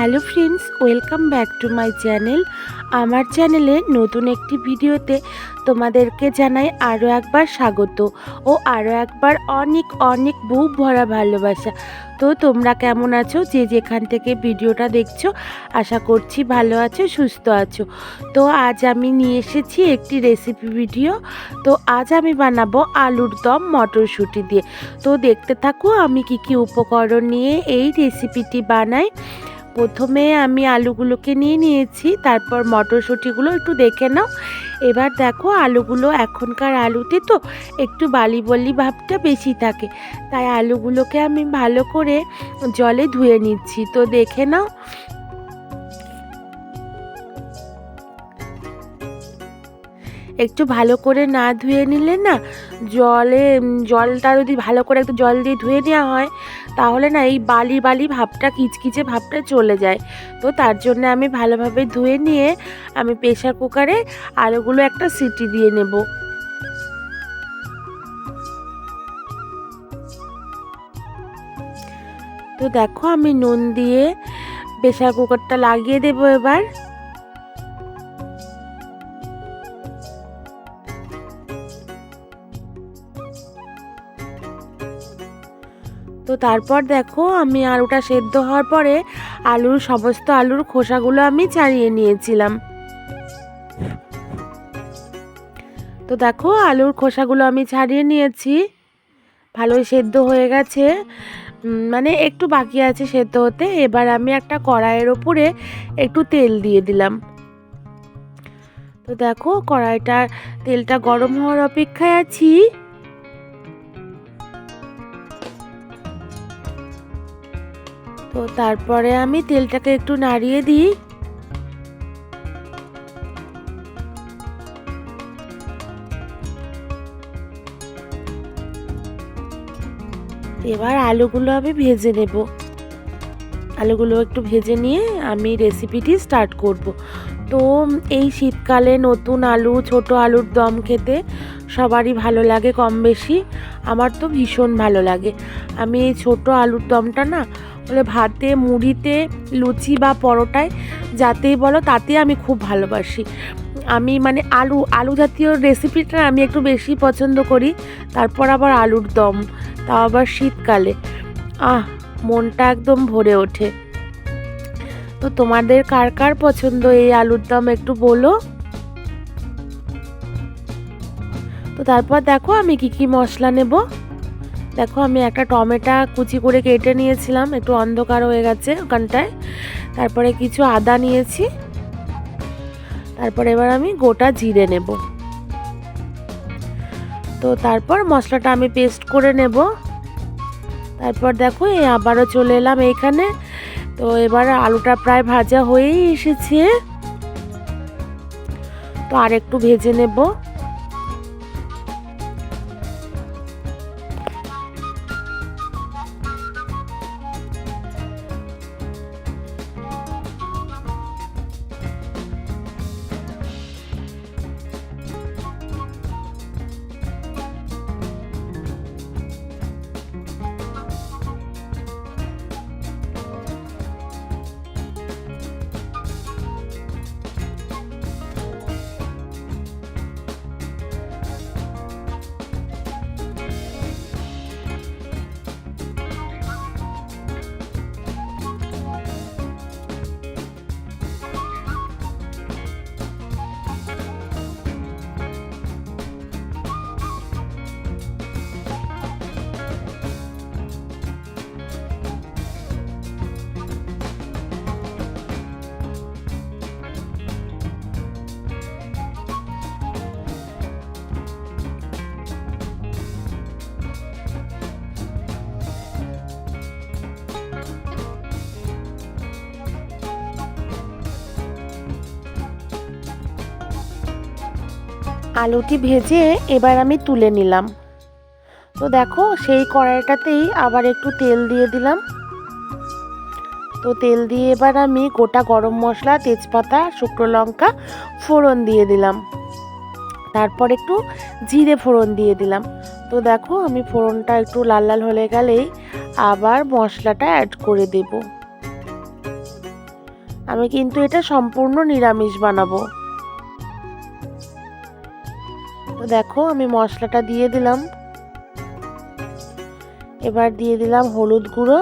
Hello friends, welcome back to my channel. আমার চ্যানেলে নতুন একটি ভিডিওতে তোমাদেরকে জানাই আরও একবার স্বাগত ও আরও একবার অনেক অনেক বুক ভরা ভালোবাসা। তো তোমরা কেমন আছো? যে যেখান থেকে ভিডিওটা দেখছ, আশা করছি ভালো আছো, সুস্থ আছো। তো আজ আমি নিয়ে এসেছি একটি রেসিপি ভিডিও। তো আজ আমি বানাবো আলুর দম মটরশুঁটি দিয়ে। তো দেখতে থাকো আমি কি কি উপকরণ নিয়ে এই রেসিপিটি বানাই। প্রথমে আমি আলুগুলোকে নিয়ে নিয়েছি, তারপর মটরশুঁটিগুলো একটু দেখে নাও। এবার দেখো আলুগুলো এখনকার আলুতে তো একটু বালি বলি ভাবটা বেশি থাকে, তাই আলুগুলোকে আমি ভালো করে জলে ধুয়ে নিচ্ছি। তো দেখে নাও। একটু ভালো করে না ধুয়ে নিলে না জলে জলটা যদি ভালো করে একটু জল দিয়ে ধুয়ে নেওয়া হয় তাহলে না এই বালি বালি ভাবটা, কিচকিচে ভাবটা চলে যায়। তো তার জন্য আমি ভালোভাবে ধুয়ে নিয়ে আমি প্রেশার কুকারে আলুগুলো একটা সিটি দিয়ে নেব। তো দেখো আমি নুন দিয়ে প্রেশার কুকারটা লাগিয়ে দেবো এবার। তো তারপর দেখো আমি আলুটা সেদ্ধ হওয়ার পরে আলুর সমস্ত আলুর খোসাগুলো আমি ছাড়িয়ে নিয়েছিলাম। তো দেখো আলুর খোসাগুলো আমি ছাড়িয়ে নিয়েছি। ভালোই সেদ্ধ হয়ে গেছে। মানে একটু বাকি আছে সেদ্ধ হতে। এবার আমি একটা কড়াইয়ের ওপরে একটু তেল দিয়ে দিলাম। তো দেখো কড়াইটা তেলটা গরম হওয়ার অপেক্ষায় আছি। তো তারপরে আমি তেলটাকে একটু নাড়িয়ে দিই। এবার আলুগুলো আমি ভেজে নেব। আলুগুলো একটু ভেজে নিয়ে আমি রেসিপিটি স্টার্ট করব। তো এই শীতকালে নতুন আলু, ছোট আলুর দম খেতে সবারই ভালো লাগে কম বেশি। আমার তো ভীষণ ভালো লাগে। আমি এই ছোট আলুর দমটা না বলে ভাতে, মুড়িতে, লুচি বা পরোটায় যাতেই বলো তাতে আমি খুব ভালোবাসি। আমি মানে আলু আলু জাতীয় রেসিপিটা আমি একটু বেশি পছন্দ করি, তারপর আবার আলুর দম, তাও আবার শীতকালে। আহ, মনটা একদম ভরে ওঠে। তো তোমাদের কার কার পছন্দ এই আলুর দম একটু বলো? তো তারপর দেখো আমি কি কি মশলা নেব। দেখো আমি একটা টমেটো কুচি করে কেটে নিয়েছিলাম, একটু অন্ধকার হয়ে গেছে ওখানটায়। তারপরে কিছু আদা নিয়েছি। তারপর এবার আমি গোটা জিরে নেব। তো তারপর মশলাটা আমি পেস্ট করে নেব। তারপর দেখো এই আবারও চলে এলাম এইখানে তো এবার আলুটা প্রায় ভাজা হয়েই এসেছে। তো আর একটু ভেজে নেব। আলুটি ভেজে এবার আমি তুলে নিলাম। তো দেখো, সেই কড়াইটাতেই আবার একটু তেল দিয়ে দিলাম। তো তেল দিয়ে এবার আমি গোটা গরম মশলা, তেজপাতা, শুকনো লঙ্কা ফোড়ন দিয়ে দিলাম। তারপর একটু জিরে ফোড়ন দিয়ে দিলাম। তো দেখো, আমি ফোড়নটা একটু লাল লাল হয়ে গেলেই আবার মশলাটা অ্যাড করে দেব। আমি কিন্তু এটা সম্পূর্ণ নিরামিষ বানাবো। দেখো, আমি মশলাটা দিয়ে দিলাম। এবার দিয়ে দিলাম হলুদ গুঁড়ো।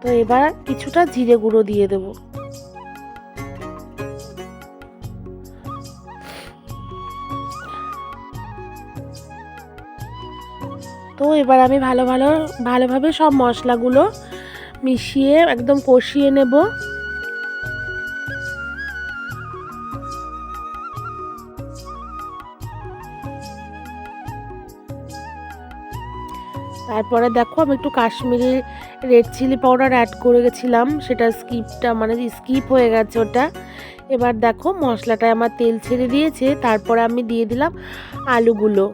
তো এবার কিছুটা জিরে গুঁড়ো দিয়ে দেবো। এবার আমি ভালো ভালো, ভালোভাবে সব মশলাগুলো মিশিয়ে একদম কষিয়ে নেব। তারপরে দেখো আমি একটু Kashmiri red chilli powder add করে গেছিলাম, সেটা স্কিপটা মানে স্কিপ হয়ে গেছে ওটা। এবার দেখো মশলাটা আমার তেল ছেড়ে দিয়েছে, তারপরে আমি দিয়ে দিলাম আলুগুলো।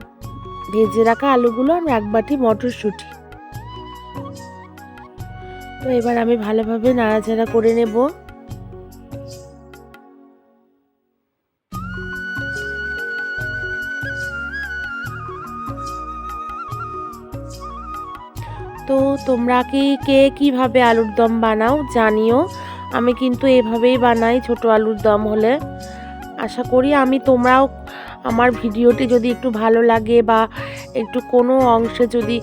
ভেজে রাখা আলুগুলো আর এক বাটি মটরশুঁটি। তো এবার আমি ভালোভাবে নাড়াচাড়া করে নেব। তো তোমরা কি, কে কীভাবে আলুর দম বানাও জানিও। আমি কিন্তু এভাবেই বানাই ছোট আলুর দম হলে। আশা করি আমি তোমরাও আমার ভিডিওটি যদি একটু ভালো লাগে বা একটু কোনো অংশে যদি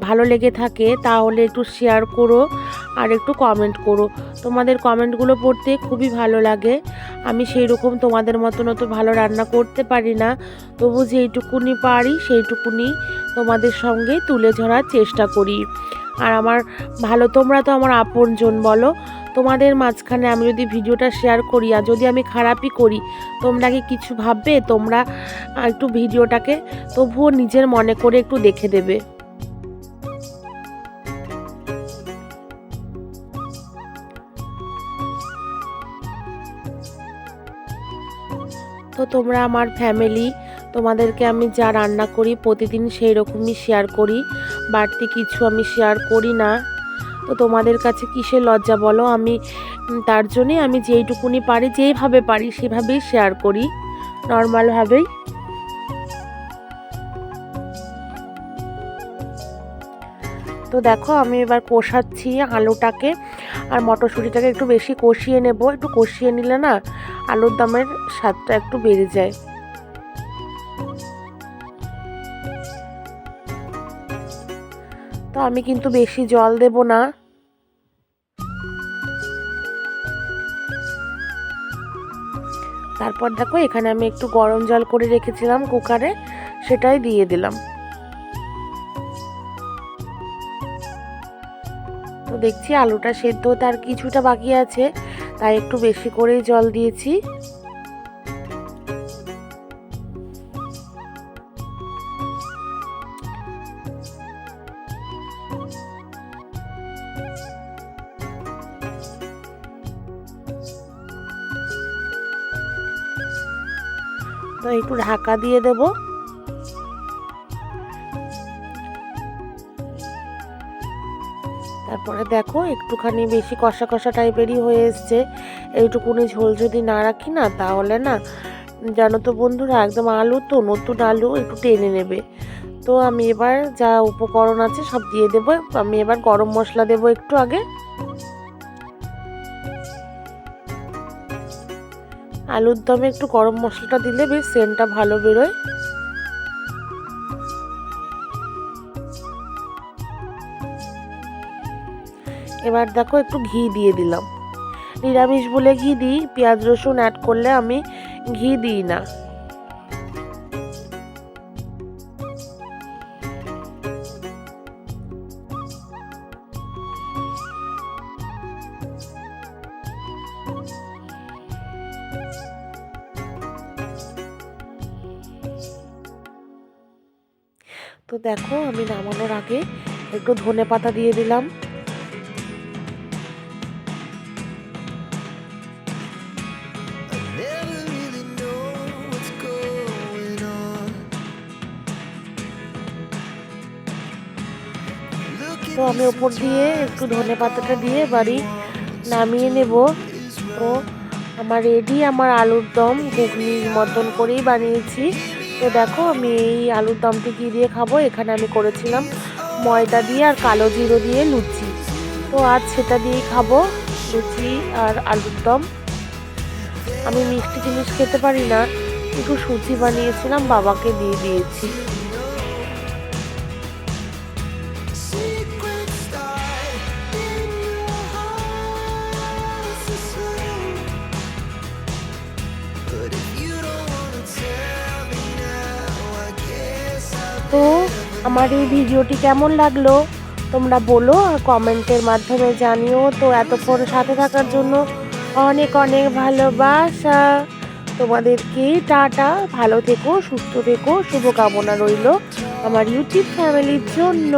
ভালো লেগে থাকে, তাহলে একটু শেয়ার করো আর একটু কমেন্ট করো। তোমাদের কমেন্টগুলো পড়তে খুবই ভালো লাগে। আমি সেই রকম তোমাদের মতন অত ভালো রান্না করতে পারি না। তবু যেইটুকুনি পারি, সেইটুকুনি তোমাদের সঙ্গে তুলে ধরার চেষ্টা করি। আর আমার, ভালো তোমরা তো আমার আপনজন বলো। তোমাদের মাঝখানে আমি যদি ভিডিওটা শেয়ার করি আর যদি আমি খারাপই করি, তোমরা কি কিছু ভাববে? তোমরা একটু ভিডিওটাকে তবুও নিজের মনে করে একটু দেখে দেবে। তো তোমরা আমার ফ্যামিলি তোমাদেরকে আমি যা রান্না করি প্রতিদিন সেই রকমই শেয়ার করি। বাড়তি কিছু আমি শেয়ার করি না। তো তোমাদের কাছে কিসের লজ্জা বলো? আমি তার জন্যে আমি যেইটুকুনি পারি, যেইভাবে পারি সেভাবেই শেয়ার করি। নর্মালভাবেই তো দেখো, আমি এবার কষাচ্ছি আলুটাকে, আর মটরশুঁটিটাকে একটু বেশি কষিয়ে নেব। একটু কষিয়ে নিলে না, আলুর দামের স্বাদটা একটু বেড়ে যায়। তো আমি কিন্তু বেশি জল দেব না। তারপর দেখো, এখানে আমি একটু গরম জল করে রেখেছিলাম কুকারে, সেটাই দিয়ে দিলাম। তো দেখছি আলুটা সেদ্ধ তার কিছুটা বাকি আছে, তাই একটু বেশি করেই জল দিয়েছি। তো একটু ঢাকা দিয়ে দেব। তারপরে দেখো, একটুখানি বেশি কষা কষা টাইপেরই হয়ে এসছে। এইটুকুনি ঝোল যদি না রাখি না, তাহলে না, জানো তো বন্ধুরা, একদম আলু তো, নতুন আলু একটু টেনে নেবে। তো আমি এবার যা উপকরণ আছে সব দিয়ে দেবো। আমি এবার গরম মশলা দেবো একটু আগে। আলুর দমে একটু গরম মশলাটা দিলে বেশ সেন্টটা ভালো বেরোয়। এবার দেখো একটু ঘি দিয়ে দিলাম। নিরামিষ বলে ঘি দিই, পেঁয়াজ রসুন অ্যাড করলে আমি ঘি দিই না। তো দেখো, আমি নামানোর আগে একটু ধনে পাতা দিয়ে দিলাম। তো আমি ওপর দিয়ে একটু ধনে পাতাটা দিয়ে বাড়ি নামিয়ে নেব। তো আমার রেডি, আমার আলুর দম, ঘুগনির মতন করেই বানিয়েছি। তো দেখো, আমি এই আলুর দমটি কী দিয়ে খাব। এখানে আমি করেছিলাম ময়দা দিয়ে আর কালো জিরো দিয়ে লুচি। তো আজ সেটা দিয়েই খাব, লুচি আর আলুর দম। আমি মিষ্টি জিনিস খেতে পারি না, একটু সুজি বানিয়েছিলাম, বাবাকে দিয়ে দিয়েছি। তো আমার এই ভিডিওটি কেমন লাগল? তোমরা বলো আর কমেন্টের মাধ্যমে জানিও। তো এতক্ষণ সাথে থাকার জন্য অনেক অনেক ভালোবাসা। তোমাদেরকে টাটা, ভালো থেকো, সুস্থ থেকো, শুভকামনা রইল আমার ইউটিউব ফ্যামিলির জন্য।